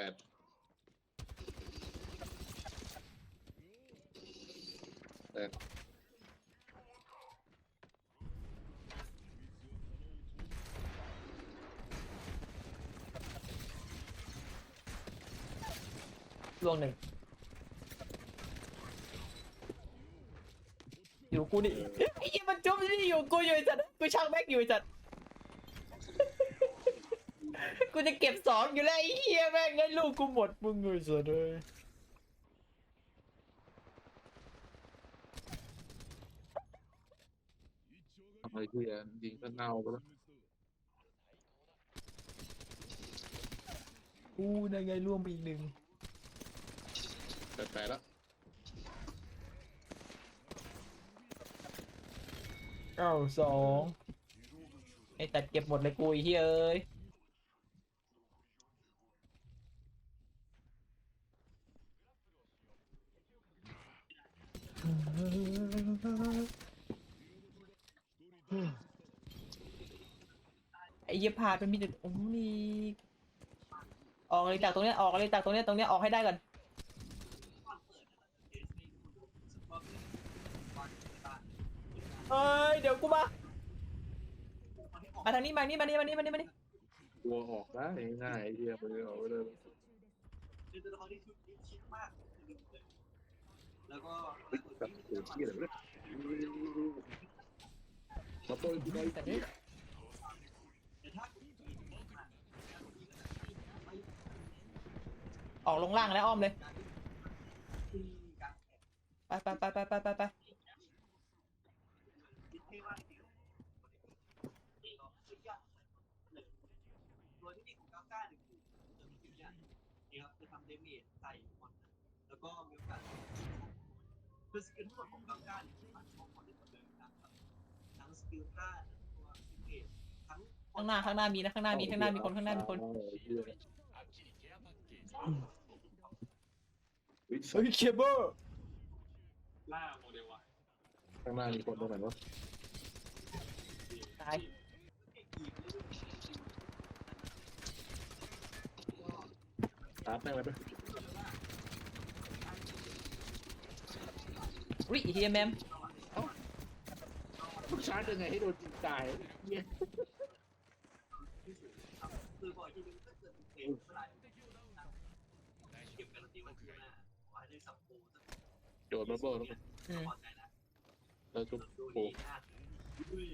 ปดแปดลวงหนึ่งอยู่กูนี่ไอ้ยี่มันจุ๊บนี่อยู่กูอยู่ไอ้จัดกูช่างแม็กอยู่ไอ้จัด กูจะเก็บสองอยู่แล้วไอ้เหี้ยแม่งงั้นลูกกูหมดมึงเลยสุดเลยทำไมคือยิงก็เน่าไปแล้วกูนั่นไงร่วมไปอีกหนึ่งแปดแปดแล้วเก้าสองไอ้ตัดเก็บหมดเลยกูไอ้เหี้ยเอ้ย ไอ้เหี้ยพาดเป็นมีแต่โอ้มีออกเลยจากตรงเนี้ยออกเลยจากตรงเนี้ยตรงเนี้ยออกให้ได้ก่อนเอ้ยเดี๋ยวกูมามาทางนี้มานี่มานี่มานี่มานี่มานี่กลัวออกได้ง่ายไอ้เหี้ยมือออกไปเลย เป็นตัวละครที่ชุดนี้ชิดมากแล้วก็กับเสียที่อะไรเนี่ยมาโปรยกูได้แต่เฮ้ยแต่ถ้าคุณออกลงล่างแล้วอ้อมเลยคือการไปไปไปไปไปไปไปคิดให้ว่าเดียวนี่ก็คือยากเลยโดยที่ของก้าวก้าเนี่ยคือจะมีอยู่อย่างนี่ครับคือทำเดเมจใส่มอนแล้วก็มีโอกาส คือสกิลทั้งหมดของก้าวก้าเนี่ยผ่านช่องมอนได้หมดเลยนะครับทั้งสกิลก้าตัวสกิลทั้งข้างหน้าข้างหน้ามีนะข้างหน้ามีข้างหน้ามีคนข้างหน้ามีคนเฮ้ยเฮ้ยเคเบิลล่าโมเดลวายข้างหน้ามีคนตรงไหนวะตายตาร์ทแม่งเลยไป อุ้ยเฮียแมมลูกชาร์จยังไงให้โดนจิงตายเนี่ยคือบ่อยที่นึงก็เกิดเป็นเกมเมื่อไหร่เก็บกันที่มันคือหน้าว่าได้สับโพสักโดนบับเบิ้ลแล้วอืมพอใจนะแล้วจุ๊บดูโอ้ดีนะอุ้ย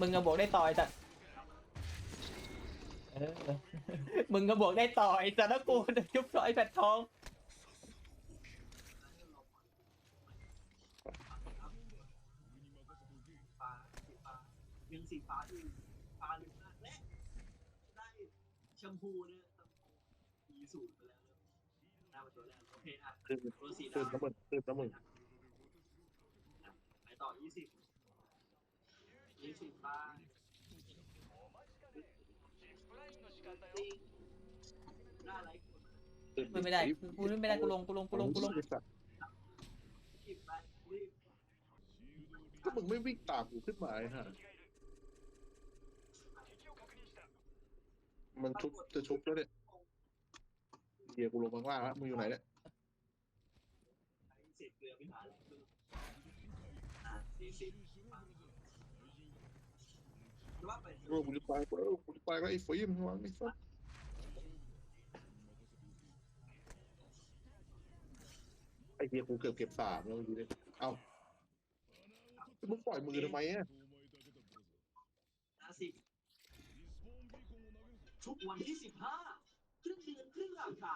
มึงก็บอกได้ต่อยจัด เออมึงก็บอกได้ต่อยจัดแล้วกูจะชุบซอยแผ่นทองยังสีฟ้าที่ฟ้าหนึ่งมากและได้แชมพูเนี่ยมีสูตรไปแล้วหน้ามาตัวแรกโอเคอะขึ้นตัวสีขึ้นดำน้ำมันขึ้นน้ำมันไปต่อยี่สิบยี่สิบบ้าง หน้าไรคนกูไม่ได้กูไม่ได้กูลงกูลงกูลงกูลงหยิบไปรีบถ้ามึงไม่วิ่งตามกูขึ้นมาไอ้ห่ามันชุบจะชุบแล้วเนี่ยเฮียกูลงมาข้างล่างแล้วมึงอยู่ไหนเนี่ยใช้เศษเกลือไม่หาเลยอะสี่สิบว่าไป โอ้กูจะตายกูแล้วกูจะตายก็ไอ้ฟิล์มวางไอ้สัสไอ้เฮียกูเกือบเก็บสามแล้วเมื่อกี้เนี่ยเอ้ามึงปล่อยมือทำไมอะห้าสิบทุกวันที่สิบห้าครึ่งเดือนครึ่งราคา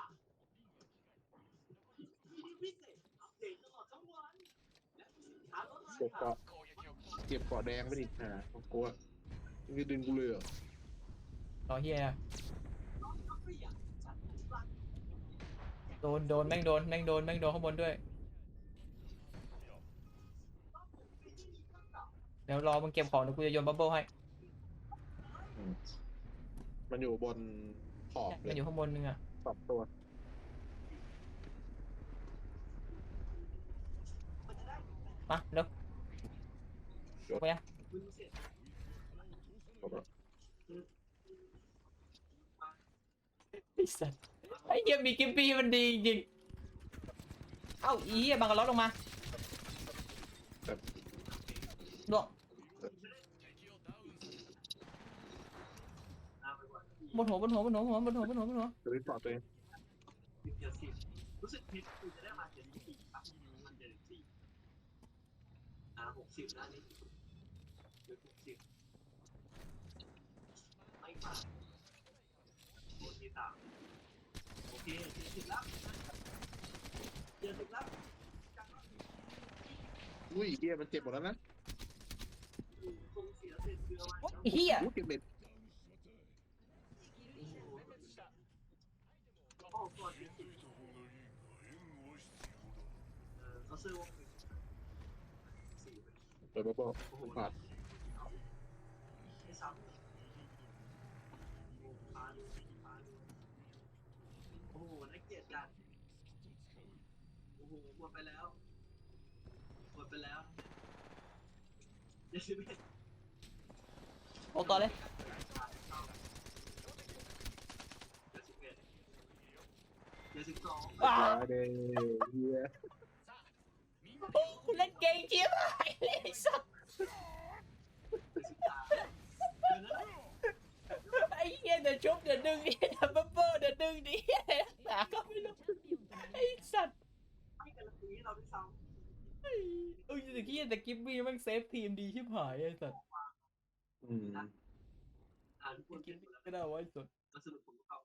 พิเศษอัปเดตตลอดทั้งวันและสินค้าลดราเก็บคาเกาะเก็บเกาะแดงไปดิหากูว่า มึงจะดึงกูเลยเหรอต่อเฮียประหยัดจัดรักโดนโดนแม่งโดนแม่งโดนแม่งโดนข้างบนด้วย เดี๋ยวรอมึงเก็บของเดี๋ยวกูจะโยนบับเบิ้ลให้อืมมันอยู่บนขอบเลมันยอยู่ข้างบนนึงอะสองตัวมันจะได้มาเร็วไปยังคุณเสร็จจบแล้ว ไอ้สัสไอ้เหี้ยมีกิมปี้มันดีจริงๆเอ้าอีเหี้ยบังกะล็อตลงมาดวงน้าไปก่อนบนหัวบนหัวบนหัวบนหัวบนหัวบนหัวบนหัวจะไปปลอดตัวเองสิบเจ็ดสิบรู้สึกพิษคือจะได้มาเจ็ดสิบสี่ป่ะมันเจ็ดสิบสี่อ่าหกสิบนะนี่หรือหกสิบไม่มา โอเคสามโอเคเจ็ดสิบแล้วเจ็ดสิบแล้วจังแล้วอุ้ยเฮียมันเจ็บหมดแล้วนะคงเสียเศษเกลือไว้ไอ้เหี้ยอู้เจ็บเบ็ดโอ้ตัวเจ็ดสิบเออเขาซื้อวงสี่เปิดมาบอกโอ้โหขาดไม่ซ้ำโอ้พาดูพาดู โอ้โหน่าเกลียดจัดโอ้โหหมดไปแล้วหมดไปแล้วเจ็ดสิบเอ็ดโอ้ต่อเลยเจ็ดสิบเอ็ดเจ็ดสิบสองอ้าตายเลยเฮีย โอ้คุณเล่นเก่งเจี๊ยบไอ้สัส เจ็ดสิบสามเดี๋ยวนะ ไอ้เหี้ยเดี๋ยว ชุบเดี๋ยวดึงดิเดี๋ยวบับเบิ้ลเดี๋ยวดึงดิไอ้หนาก็ไม่รู้ไอ้สัสไม่กันละทีเราด้วยซ้ไอ้เออแต่กี้แต่กิฟบี้แมันเซฟทีมดีชิบหายไอ้สัสอืมำอ่านทุกคนกิเก็นบหมดแล้วก็ได้ไวะไอ้สัสมาสรุปผลประกอบ